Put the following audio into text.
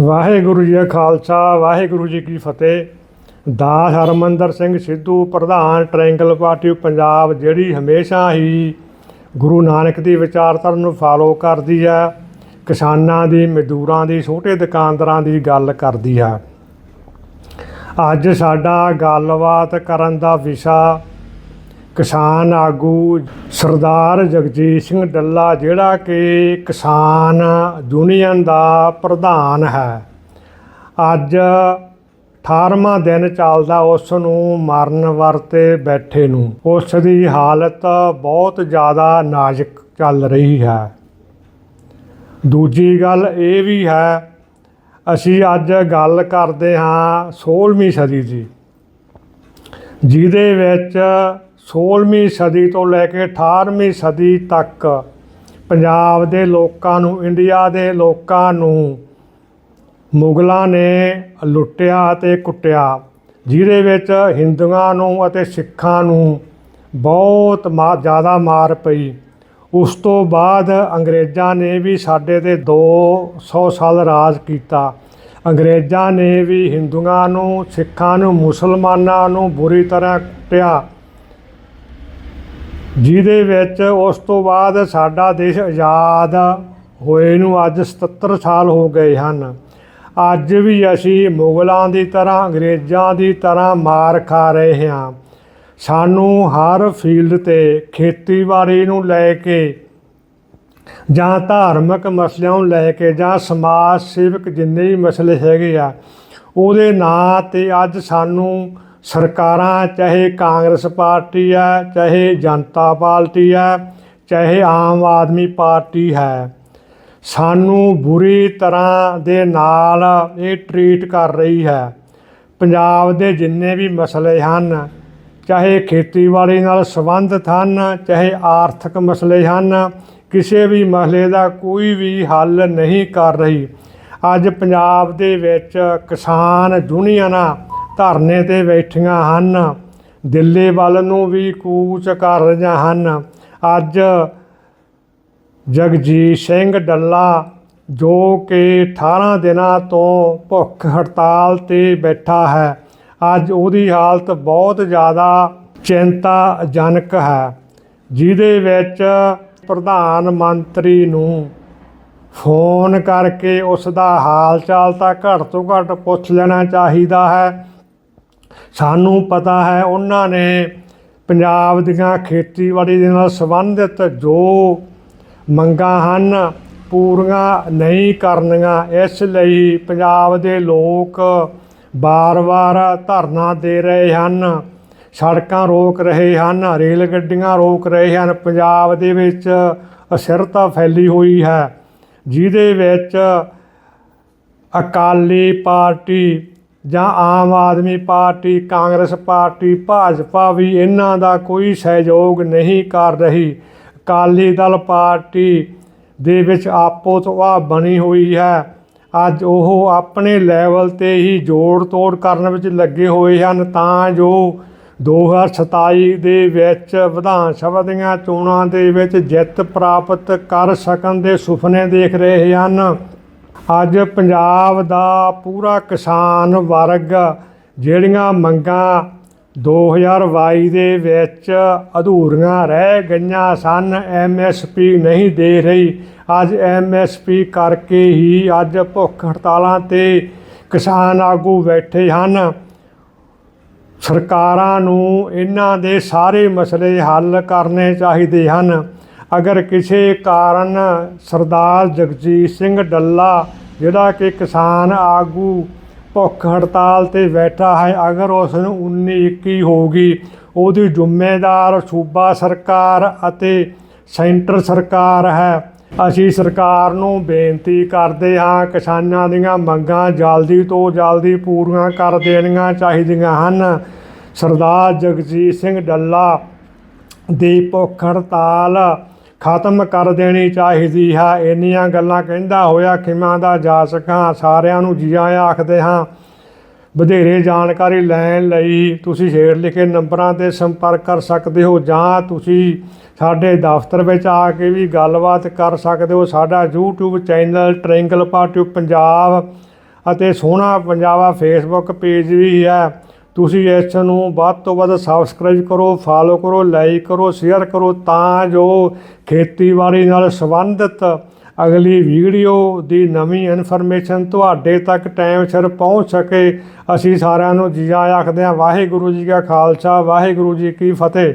ਵਾਹਿਗੁਰੂ ਜੀ ਕਾ ਖਾਲਸਾ, ਵਾਹਿਗੁਰੂ ਜੀ ਕੀ ਫਤਿਹ। ਦਾਸ ਹਰਮੰਦਰ ਸਿੰਘ ਸਿੱਧੂ, ਪ੍ਰਧਾਨ triangle party Punjab, ਜਿਹੜੀ ਹਮੇਸ਼ਾ ਹੀ ਗੁਰੂ ਨਾਨਕ ਦੀ ਵਿਚਾਰਧਾਰਾ ਨੂੰ ਫਾਲੋ ਕਰਦੀ ਹੈ ਕਿਸਾਨਾਂ ਦੀ, ਮਜ਼ਦੂਰਾਂ ਦੀ, ਛੋਟੇ ਦੁਕਾਨਦਾਰਾਂ ਦੀ ਗੱਲ ਕਰਦੀ ਹੈ ਅੱਜ ਸਾਡਾ ਗੱਲਬਾਤ ਕਰਨ ਦਾ ਵਿਸ਼ਾ ਕਿਸਾਨ ਆਗੂ ਸਰਦਾਰ ਜਗਜੀਤ ਸਿੰਘ ਡੱਲਾ, ਜਿਹੜਾ ਕਿ ਕਿਸਾਨ ਯੂਨੀਅਨ ਦਾ ਪ੍ਰਧਾਨ ਹੈ। ਅੱਜ 18ਵਾਂ ਦਿਨ ਚੱਲਦਾ ਉਸ ਨੂੰ ਮਰਨ ਵਰਤੇ ਬੈਠੇ ਨੂੰ। ਉਸ ਦੀ ਹਾਲਤ ਬਹੁਤ ਜ਼ਿਆਦਾ ਨਾਜ਼ੁਕ ਚੱਲ ਰਹੀ ਹੈ। ਦੂਜੀ ਗੱਲ ਇਹ ਵੀ ਹੈ, ਅਸੀਂ ਅੱਜ ਗੱਲ ਕਰਦੇ ਹਾਂ 16ਵੀਂ ਸਦੀ ਦੀ, ਜਿਹਦੇ ਵਿੱਚ 16ਵੀਂ ਸਦੀ ਤੋਂ ਲੈ ਕੇ 18ਵੀਂ ਸਦੀ ਤੱਕ ਪੰਜਾਬ ਦੇ ਲੋਕਾਂ ਨੂੰ, ਇੰਡੀਆ ਦੇ ਲੋਕਾਂ ਨੂੰ ਮੁਗਲਾਂ ਨੇ ਲੁੱਟਿਆ ਅਤੇ ਕੁੱਟਿਆ, ਜਿਹਦੇ ਵਿੱਚ ਹਿੰਦੂਆਂ ਨੂੰ ਅਤੇ ਸਿੱਖਾਂ ਨੂੰ ਬਹੁਤ ਮਾ ਜ਼ਿਆਦਾ ਮਾਰ ਪਈ। ਉਸ ਤੋਂ ਬਾਅਦ ਅੰਗਰੇਜ਼ਾਂ ਨੇ ਵੀ ਸਾਡੇ ਤੇ 200 ਸਾਲ ਰਾਜ ਕੀਤਾ। ਅੰਗਰੇਜ਼ਾਂ ਨੇ ਵੀ ਹਿੰਦੂਆਂ ਨੂੰ, ਸਿੱਖਾਂ ਨੂੰ, ਮੁਸਲਮਾਨਾਂ ਨੂੰ ਬੁਰੀ ਤਰ੍ਹਾਂ ਕੁੱਟਿਆ। ਜਿਹਦੇ ਵਿੱਚ ਉਸ ਤੋਂ ਬਾਅਦ ਸਾਡਾ ਦੇਸ਼ ਆਜ਼ਾਦ ਹੋਏ ਨੂੰ ਅੱਜ 77 ਸਾਲ ਹੋ ਗਏ ਹਨ। ਅੱਜ ਵੀ ਅਸੀਂ ਮੁਗਲਾਂ ਦੀ ਤਰ੍ਹਾਂ, ਅੰਗਰੇਜ਼ਾਂ ਦੀ ਤਰ੍ਹਾਂ ਮਾਰ ਖਾ ਰਹੇ ਹਾਂ। ਸਾਨੂੰ ਹਰ ਫੀਲਡ ਤੇ ਖੇਤੀਬਾੜੀ ਨੂੰ ਲੈ ਕੇ ਜਾਂ ਧਾਰਮਿਕ ਮਸਲਿਆਂ ਨੂੰ ਲੈ ਕੇ ਜਾਂ ਸਮਾਜ ਸੇਵਕ ਜਿੰਨੇ ਵੀ ਮਸਲੇ ਹੈਗੇ ਆ, ਉਹਦੇ ਨਾਂ ਤੇ ਅੱਜ ਸਾਨੂੰ ਸਰਕਾਰਾਂ, ਚਾਹੇ ਕਾਂਗਰਸ ਪਾਰਟੀ ਹੈ, ਚਾਹੇ ਜਨਤਾ ਪਾਰਟੀ ਹੈ, ਚਾਹੇ ਆਮ ਆਦਮੀ ਪਾਰਟੀ ਹੈ, ਸਾਨੂੰ ਬੁਰੀ ਤਰ੍ਹਾਂ ਦੇ ਨਾਲ ਇਹ ਟਰੀਟ ਕਰ ਰਹੀ ਹੈ। ਪੰਜਾਬ ਦੇ ਜਿੰਨੇ ਵੀ ਮਸਲੇ ਹਨ, ਚਾਹੇ ਖੇਤੀਬਾੜੀ ਨਾਲ ਸੰਬੰਧਿਤ ਹਨ, ਚਾਹੇ ਆਰਥਿਕ ਮਸਲੇ ਹਨ, ਕਿਸੇ ਵੀ ਮਸਲੇ ਦਾ ਕੋਈ ਵੀ ਹੱਲ ਨਹੀਂ ਕਰ ਰਹੀ। ਅੱਜ ਪੰਜਾਬ ਦੇ ਵਿੱਚ ਕਿਸਾਨ ਯੂਨੀਅਨਾਂ ਧਰਨੇ ਤੇ ਬੈਠੀਆਂ ਹਨ। ਦਿੱਲੀ ਵੱਲ ਨੂੰ ਵੀ ਕੂਚ ਕਰ ਰਹੀਆਂ ਹਨ ਅੱਜ ਜਗਜੀਤ ਸਿੰਘ ਡੱਲਾ, ਜੋ ਕਿ 18 ਦਿਨਾਂ ਤੋਂ ਭੁੱਖ ਹੜਤਾਲ ਤੇ ਬੈਠਾ ਹੈ, ਅੱਜ ਉਹਦੀ ਹਾਲਤ ਬਹੁਤ ਜ਼ਿਆਦਾ ਚਿੰਤਾਜਨਕ ਹੈ, ਜਿਹਦੇ ਵਿੱਚ ਪ੍ਰਧਾਨ ਮੰਤਰੀ ਨੂੰ ਫੋਨ ਕਰਕੇ ਉਸ ਦਾ ਹਾਲ ਚਾਲ ਤਾਂ ਘੱਟ ਤੋਂ ਘੱਟ ਪੁੱਛ ਲੈਣਾ ਚਾਹੀਦਾ ਹੈ। ਸਾਨੂੰ ਪਤਾ ਹੈ ਉਹਨਾਂ ਨੇ ਪੰਜਾਬ ਦੀਆਂ ਖੇਤੀਬਾੜੀ ਦੇ ਨਾਲ ਸੰਬੰਧਿਤ ਜੋ ਮੰਗਾਂ ਹਨ, ਪੂਰੀਆਂ ਨਹੀਂ ਕਰਨੀਆਂ। ਇਸ ਲਈ ਪੰਜਾਬ ਦੇ ਲੋਕ ਬਾਰ-ਬਾਰ ਧਰਨਾ ਦੇ ਰਹੇ ਹਨ। ਸੜਕਾਂ ਰੋਕ ਰਹੇ ਹਨ, ਰੇਲ ਗੱਡੀਆਂ ਰੋਕ ਰਹੇ ਹਨ। ਪੰਜਾਬ ਦੇ ਵਿੱਚ ਅਸਿਰਤਾ ਫੈਲੀ ਹੋਈ ਹੈ, ਜਿਹਦੇ ਵਿੱਚ ਅਕਾਲੀ ਪਾਰਟੀ ਜਾਂ ਆਮ ਆਦਮੀ ਪਾਰਟੀ, ਕਾਂਗਰਸ ਪਾਰਟੀ, ਭਾਜਪਾ ਵੀ ਇਹਨਾਂ ਦਾ ਕੋਈ ਸਹਿਯੋਗ ਨਹੀਂ ਕਰ ਰਹੀ। ਅਕਾਲੀ ਦਲ ਪਾਰਟੀ ਦੇ ਵਿੱਚ ਆਪੋ ਤਵਾ ਬਣੀ ਹੋਈ ਹੈ। ਅੱਜ ਉਹ ਆਪਣੇ ਲੈਵਲ ਤੇ ਹੀ ਜੋੜ ਤੋੜ ਕਰਨ ਵਿੱਚ ਲੱਗੇ ਹੋਏ ਹਨ। ਤਾਂ ਜੋ 2027 ਦੇ ਵਿੱਚ ਵਿਧਾਨ ਸਭਾ ਦੀਆਂ ਚੋਣਾਂ ਦੇ ਵਿੱਚ ਜਿੱਤ ਪ੍ਰਾਪਤ ਕਰ ਸਕਣ ਦੇ ਸੁਪਨੇ ਦੇਖ ਰਹੇ ਹਨ। ਅੱਜ ਪੰਜਾਬ ਦਾ ਪੂਰਾ ਕਿਸਾਨ ਵਰਗ ਜਿਹੜੀਆਂ ਮੰਗਾਂ 2022 ਦੇ ਵਿੱਚ ਅਧੂਰੀਆਂ ਰਹਿ ਗਈਆਂ ਸਨ ਐਮਐਸਪੀ ਨਹੀਂ ਦੇ ਰਹੀ। ਅੱਜ ਐਮਐਸਪੀ ਕਰਕੇ ਹੀ ਅੱਜ ਭੁੱਖ ਹੜਤਾਲਾਂ ਤੇ ਕਿਸਾਨ ਆਗੂ ਬੈਠੇ ਹਨ। ਸਰਕਾਰਾਂ ਨੂੰ ਇਹਨਾਂ ਦੇ ਸਾਰੇ ਮਸਲੇ ਹੱਲ ਕਰਨੇ ਚਾਹੀਦੇ ਹਨ। ਅਗਰ ਕਿਸੇ ਕਾਰਨ ਸਰਦਾਰ ਜਗਜੀਤ ਸਿੰਘ ਡੱਲਾ, ਜਿਹੜਾ ਕਿ ਕਿਸਾਨ ਆਗੂ, ਭੁੱਖ ਹੜਤਾਲ ਤੇ ਬੈਠਾ ਹੈ, ਅਗਰ ਉਸ ਨੂੰ 19 21 ਹੋਗੀ ਉਹਦੀ ਜ਼ਿੰਮੇਦਾਰ ਸੂਬਾ ਸਰਕਾਰ ਅਤੇ ਸੈਂਟਰ ਸਰਕਾਰ ਹੈ। ਅਸੀਂ ਸਰਕਾਰ ਨੂੰ ਬੇਨਤੀ ਕਰਦੇ ਹਾਂ, ਕਿਸਾਨਾਂ ਦੀਆਂ ਮੰਗਾਂ ਜਲਦੀ ਤੋਂ ਜਲਦੀ ਪੂਰੀਆਂ ਕਰ ਦੇਣੀਆਂ ਚਾਹੀਦੀਆਂ ਹਨ। ਸਰਦਾਰ ਜਗਜੀਤ ਸਿੰਘ ਡੱਲਾ ਦੀ ਭੁੱਖ ਹੜਤਾਲ ਖਤਮ ਕਰ ਦੇਣੀ ਚਾਹੀਦੀ ਹੈ। ਇੰਨੀਆਂ ਗੱਲਾਂ ਕਹਿੰਦਾ ਹੋਇਆ ਖਿਮਾ ਦਾ ਜਾ ਸਕਾਂ ਸਾਰਿਆਂ ਨੂੰ ਜੀ ਆਇਆਂ ਆਖਦੇ ਹਾਂ। ਵਧੇਰੇ ਜਾਣਕਾਰੀ ਲੈਣ ਲਈ ਤੁਸੀਂ ਹੇਠ ਲਿਖੇ ਨੰਬਰਾਂ ਤੇ ਸੰਪਰਕ ਕਰ ਸਕਦੇ ਹੋ ਜਾਂ ਤੁਸੀਂ ਸਾਡੇ ਦਫ਼ਤਰ ਵਿੱਚ ਆ ਕੇ ਵੀ ਗੱਲਬਾਤ ਕਰ ਸਕਦੇ ਹੋ। ਸਾਡਾ YouTube channel triangle party Punjab ਅਤੇ ਸੋਹਣਾ ਪੰਜਾਬਾ ਫੇਸਬੁੱਕ ਪੇਜ ਵੀ ਹੈ। ਤੁਸੀਂ ਇਸ ਨੂੰ ਵੱਧ ਤੋਂ ਵੱਧ ਸਬਸਕ੍ਰਾਈਬ ਕਰੋ ਫਾਲੋ ਕਰੋ ਲਾਈਕ ਕਰੋ ਸ਼ੇਅਰ ਕਰੋ ਤਾਂ ਜੋ ਖੇਤੀਬਾੜੀ ਨਾਲ ਸੰਬੰਧਿਤ ਅਗਲੀ ਵੀਡੀਓ ਦੀ ਨਵੀਂ ਇਨਫੋਰਮੇਸ਼ਨ ਤੁਹਾਡੇ ਤੱਕ ਟਾਈਮ ਸਿਰ ਪਹੁੰਚ ਸਕੇ। ਅਸੀਂ ਸਾਰਿਆਂ ਨੂੰ ਜੀ ਆਇਆਂ ਆਖਦੇ ਹਾਂ, ਵਾਹਿਗੁਰੂ ਜੀ ਕਾ ਖਾਲਸਾ, ਵਾਹਿਗੁਰੂ ਜੀ ਕੀ ਫਤਿਹ।